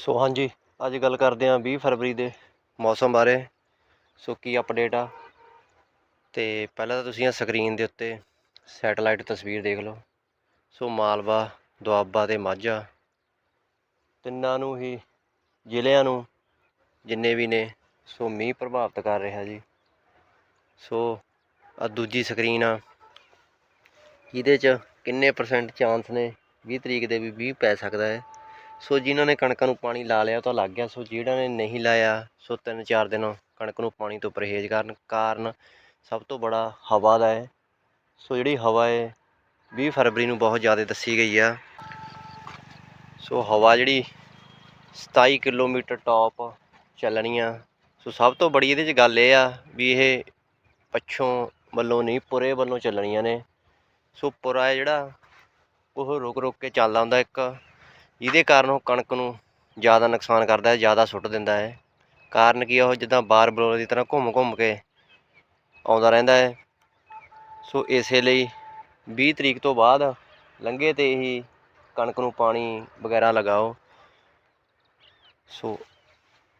ਸੋ ਹਾਂਜੀ, ਅੱਜ ਗੱਲ ਕਰਦੇ ਹਾਂ 20 ਫਰਵਰੀ ਦੇ ਮੌਸਮ ਬਾਰੇ। ਸੋ ਕੀ ਅਪਡੇਟ ਆ? ਤੇ ਪਹਿਲਾਂ ਤਾਂ ਤੁਸੀਂ ਆ ਸਕਰੀਨ ਦੇ ਉੱਤੇ ਸੈਟਲਾਈਟ ਤਸਵੀਰ ਦੇਖ ਲਓ। ਸੋ ਮਾਲਵਾ, ਦੁਆਬਾ ਤੇ ਮਾਝਾ, ਤਿੰਨਾਂ ਨੂੰ ਹੀ ਜ਼ਿਲ੍ਹਿਆਂ ਨੂੰ ਜਿੰਨੇ ਵੀ ਨੇ, ਸੋ ਮੀਂਹ ਪ੍ਰਭਾਵਿਤ ਕਰ ਰਿਹਾ ਜੀ। ਸੋ ਆ ਦੂਜੀ ਸਕਰੀਨ ਆ। ਇਹਦੇ 'ਚ ਕਿੰਨੇ ਪਰਸੈਂਟ ਚਾਂਸ ਨੇ 20 ਤਰੀਕ ਦੇ ਵੀ ਮੀਂਹ ਪੈ ਸਕਦਾ ਹੈ? ਸੋ ਜਿਨ੍ਹਾਂ ਨੇ ਕਣਕਾਂ ਨੂੰ ਪਾਣੀ ਲਾ ਲਿਆ ਉਹ ਤਾਂ ਲੱਗ ਗਿਆ। ਸੋ ਜਿਹੜਾ ਨੇ ਨਹੀਂ ਲਾਇਆ, ਸੋ ਤਿੰਨ ਚਾਰ ਦਿਨ ਕਣਕ ਨੂੰ ਪਾਣੀ ਤੋਂ ਪਰਹੇਜ਼ ਕਰਨ ਕਾਰਨ ਸਭ ਤੋਂ ਬੜਾ ਹਵਾ ਦਾ ਹੈ। ਸੋ ਜਿਹੜੀ ਹਵਾ ਹੈ 20 ਫਰਵਰੀ ਨੂੰ ਬਹੁਤ ਜ਼ਿਆਦਾ ਦੱਸੀ ਗਈ ਆ। ਸੋ ਹਵਾ ਜਿਹੜੀ 27 ਕਿਲੋਮੀਟਰ ਟਾਪ ਚੱਲਣੀ ਆ। ਸੋ ਸਭ ਤੋਂ ਬੜੀ ਇਹਦੇ 'ਚ ਗੱਲ ਇਹ ਆ ਵੀ ਇਹ ਪੱਛੋਂ ਵੱਲੋਂ ਨਹੀਂ, ਪੁਰੇ ਵੱਲੋਂ ਚੱਲਣੀਆਂ ਨੇ। ਸੋ ਪੁਰਾ ਹੈ ਜਿਹੜਾ ਉਹ ਰੁਕ ਰੁਕ ਕੇ ਚੱਲਦਾ ਹੁੰਦਾ ਇੱਕ ਜਿਹਦੇ ਕਾਰਨ ਉਹ ਕਣਕ ਨੂੰ ਜ਼ਿਆਦਾ ਨੁਕਸਾਨ ਕਰਦਾ ਹੈ, ਜ਼ਿਆਦਾ ਸੁੱਟ ਦਿੰਦਾ ਹੈ। ਕਾਰਨ ਕੀ ਆ ਉਹ ਜਿੱਦਾਂ ਬਾਰ ਬਲੋਰ ਦੀ ਤਰ੍ਹਾਂ ਘੁੰਮ ਘੁੰਮ ਕੇ ਆਉਂਦਾ ਰਹਿੰਦਾ ਹੈ। ਸੋ ਇਸੇ ਲਈ 20 ਤਰੀਕ ਤੋਂ ਬਾਅਦ ਲੰਘੇ ਤੇ ਹੀ ਕਣਕ ਨੂੰ ਪਾਣੀ ਵਗੈਰਾ ਲਗਾਓ। ਸੋ